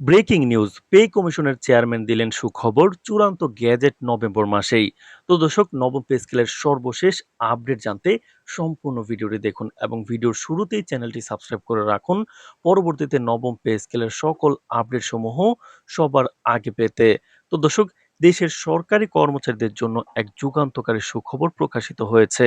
Breaking news, pay কমিশনের chairman দিলেন সুখবর, চূড়ান্ত গ্যাজেট নভেম্বর মাসেই। তো দর্শক, নবম পে স্কেলের সর্বশেষ আপডেট জানতে সম্পূর্ণ ভিডিওটি দেখুন এবং ভিডিওর শুরুতেই চ্যানেলটি সাবস্ক্রাইব করে রাখুন। পরবর্তীতে নবম পে স্কেলের সকল আপডেট সমূহ সবার আগে পেতে। তো দর্শক, দেশের সরকারি কর্মচারীদের জন্য এক যুগান্তকারী সুখবর প্রকাশিত হয়েছে।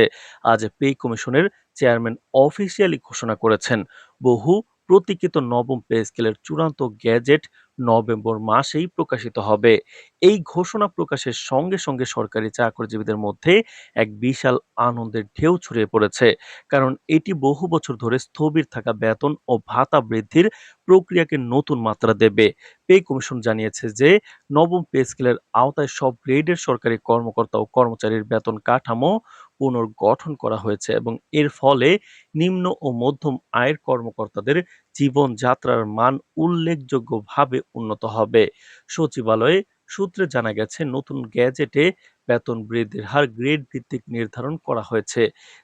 আজ পে কমিশনের চেয়ারম্যান অফিসিয়ালি ঘোষণা করেছেন, বহু প্রতীক্ষিত নবম পে স্কেলের চূড়ান্ত গ্যাজেট নভেম্বর মাসেই প্রকাশিত হবে। এই ঘোষণা প্রকাশের সঙ্গে সঙ্গে সরকারি চাকরিজীবীদের মধ্যে এক বিশাল আনন্দের ঢেউ ছড়িয়ে পড়েছে, কারণ এটি বহু বছর ধরে স্থবির থাকা বেতন ও ভাতা বৃদ্ধির প্রক্রিয়াকে নতুন মাত্রা দেবে। পে কমিশন জানিয়েছে যে, নবম পে স্কেলের আওতায় সব গ্রেডের সরকারি কর্মকর্তা ও কর্মচারীর বেতন কাঠামো পুনর্গঠন করা হয়েছে এবং এর ফলে নিম্ন ও মধ্যম আয়ের কর্মকর্তাদের জীবনযাত্রার মান উল্লেখযোগ্যভাবে উন্নত হবে। সচিবালয়ে সূত্রে জানা গেছে, নতুন গ্যাজেটে বেতন বৃদ্ধির হার গ্রেড ভিত্তিক নির্ধারণ করা হয়েছে,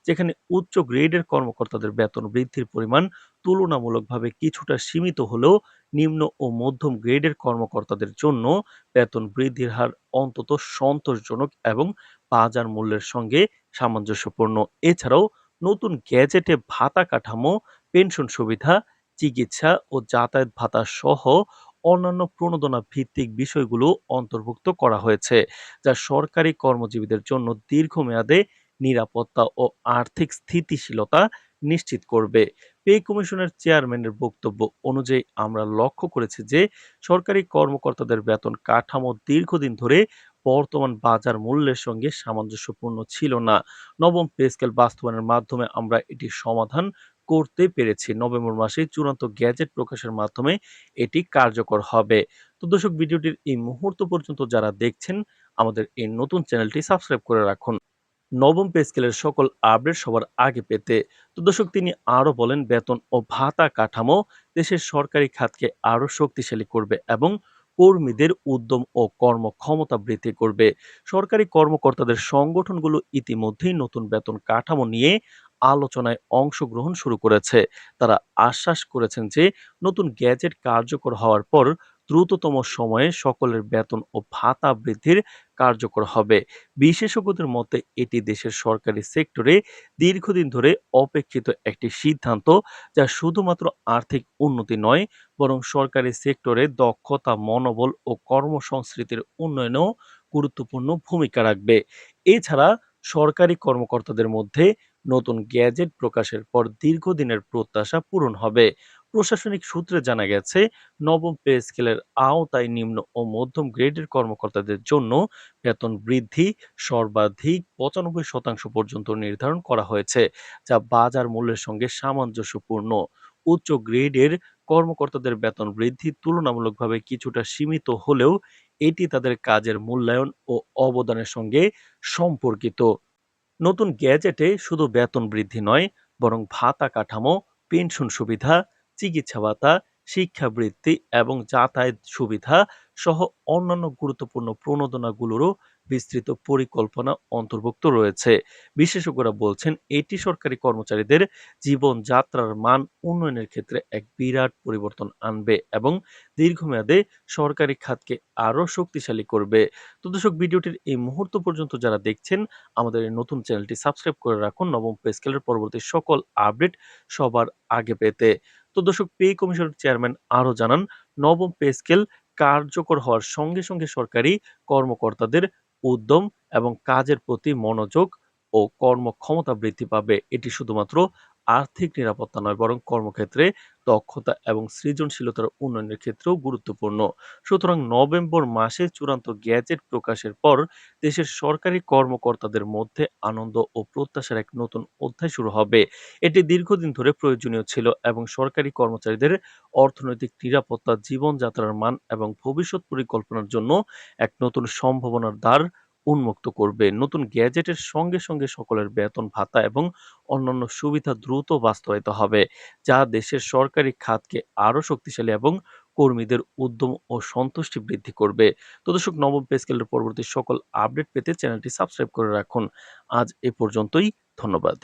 যেখানে উচ্চ গ্রেডের কর্মকর্তাদের বেতন বৃদ্ধির পরিমাণ তুলনামূলকভাবে কিছুটা সীমিত হলেও নিম্ন ও মধ্যম গ্রেডের কর্মকর্তাদের জন্য বেতন বৃদ্ধির হার অন্তত সন্তোষজনক এবং বাজার মূল্যের সঙ্গে সামঞ্জস্যপূর্ণ। এছাড়াও নতুন গ্যাজেটে ভাতা কাঠামো, পেনশন সুবিধা, চিকিৎসা ও যাতায়াত ভাতা সহ অন্যান্য প্রণোদনা ভিত্তিক বিষয়গুলো অন্তর্ভুক্ত করা হয়েছে, যা সরকারি কর্মজীবীদের জন্য দীর্ঘমেয়াদে নিরাপত্তা ও আর্থিক স্থিতিশীলতা নিশ্চিত করবে। পে কমিশনের চেয়ারম্যানের বক্তব্য অনুযায়ী আমরা লক্ষ্য করেছি যে, সরকারি কর্মকর্তাদের বেতন কাঠামো দীর্ঘদিন ধরে বর্তমান বাজার মূল্যের সঙ্গে সামঞ্জস্যপূর্ণ ছিল না। নবম পে স্কেল বাস্তবায়নের মাধ্যমে আমরা এটি সমাধান করতে পেরেছি। নভেম্বর মাসে চূড়ান্ত গ্যাজেট প্রকাশের মাধ্যমে এটি কার্যকর হবে। তো দর্শক, ভিডিওটির এই মুহূর্ত পর্যন্ত যারা দেখছেন, আমাদের এই নতুন চ্যানেলটি সাবস্ক্রাইব করে রাখুন। নবম পে স্কেলের সকল আপডেট সবার আগে পেতে তো দর্শক, তিনি আরও বলেন, বেতন ও ভাতা কাঠামো দেশের সরকারি খাতকে আরও শক্তিশালী করবে এবং কর্মীদের উদ্যম ও কর্মক্ষমতা বৃদ্ধি করবে। সরকারি কর্মকর্তাদের সংগঠনগুলো ইতিমধ্যেই নতুন বেতন কাঠামো নিয়ে আলোচনায় অংশগ্রহণ শুরু করেছে। তারা আশ্বাস করেছেন যে, নতুন গ্যাজেট কার্যকর হওয়ার পর দ্রুততম সময়ে সকলের বেতন ও ভাতা বৃদ্ধির কার্যকর হবে। বিশেষজ্ঞদের মতে, এটি দেশের সরকারি সেক্টরে দীর্ঘদিন ধরে অপেক্ষিত একটি সিদ্ধান্ত, যা শুধুমাত্র আর্থিক উন্নতি নয়, বরং সরকারি সেক্টরে দক্ষতা, মনোবল ও কর্মসংস্কৃতির উন্নয়নেও গুরুত্বপূর্ণ ভূমিকা রাখবে। এছাড়া সরকারি কর্মকর্তাদের মধ্যে নতুন গ্যাজেট প্রকাশের পর দীর্ঘদিনের প্রত্যাশা পূরণ হবে। প্রশাসনিক সূত্রে জানা গেছে, নবম পে স্কেলের আওতায় নিম্ন ও মধ্যম গ্রেডের কর্মকর্তাদের জন্য বেতন বৃদ্ধি সর্বাধিক পঁচানব্বই শতাংশ পর্যন্ত নির্ধারণ করা হয়েছে, যা বাজার মূল্যের সঙ্গে সামঞ্জস্যপূর্ণ। উচ্চ গ্রেডের কর্মকর্তাদের বেতন বৃদ্ধি তুলনামূলকভাবে কিছুটা সীমিত হলেও এটি তাদের কাজের মূল্যায়ন ও অবদানের সঙ্গে সম্পর্কিত। নতুন গ্যাজেটে শুধু বেতন বৃদ্ধি নয়, বরং ভাতা কাঠামো, পেনশন সুবিধা চিকিৎসা ভাতা শিক্ষাবৃত্তি এবং যাতায়াত সুবিধা সহ অন্যান্য গুরুত্বপূর্ণ প্রণোদনাগুলোরও বিস্তৃত পরিকল্পনা অন্তর্ভুক্ত রয়েছে। বিশেষজ্ঞরা বলছেন, এটি সরকারি কর্মচারীদের জীবনযাত্রার মান উন্নয়নের ক্ষেত্রে এক বিরাট পরিবর্তন আনবে এবং দীর্ঘমেয়াদে সরকারি খাতকে আরও শক্তিশালী করবে। তো দর্শক, ভিডিওটির এই মুহূর্ত পর্যন্ত যারা দেখছেন, আমাদের এই নতুন চ্যানেলটি সাবস্ক্রাইব করে রাখুন। নবম পে স্কেলের পরবর্তী সকল আপডেট সবার আগে পেতে। তো দর্শক, পে কমিশনের চেয়ারম্যান আরও জানান, নবম পে স্কেল কার্যকর হওয়ার সঙ্গে সঙ্গে সরকারি কর্মকর্তাদের উদ্যম এবং কাজের প্রতি মনোযোগ ও কর্মক্ষমতা বৃদ্ধি পাবে। এটি শুধুমাত্র আর্থিক নিরাপত্তা নয়, বরং কর্মক্ষেত্রে দক্ষতা এবং সৃজনশীলতার উন্নয়নের ক্ষেত্রেও গুরুত্বপূর্ণ। সুতরাং নভেম্বর মাসে চূড়ান্ত গ্যাজেট প্রকাশের পর দেশের সরকারি কর্মকর্তাদের মধ্যে আনন্দ ও প্রত্যাশার এক নতুন অধ্যায় শুরু হবে। এটি দীর্ঘদিন ধরে প্রয়োজনীয় ছিল এবং সরকারি কর্মচারীদের অর্থনৈতিক নিরাপত্তা, জীবনযাত্রার মান এবং ভবিষ্যৎ পরিকল্পনার জন্য এক নতুন সম্ভাবনার দ্বার উন্মুক্ত করবে। নতুন গ্যাজেটের সঙ্গে সঙ্গে সকলের বেতন ভাতা এবং অন্যান্য সুবিধা দ্রুত বাস্তবায়িত হবে, যা দেশের সরকারি খাতকে আরও শক্তিশালী এবং কর্মীদের উদ্যম ও সন্তুষ্টি বৃদ্ধি করবে। তো দর্শক, নবম পে স্কেলের পরবর্তী সকল আপডেট পেতে চ্যানেলটি সাবস্ক্রাইব করে রাখুন। আজ এ পর্যন্তই, ধন্যবাদ।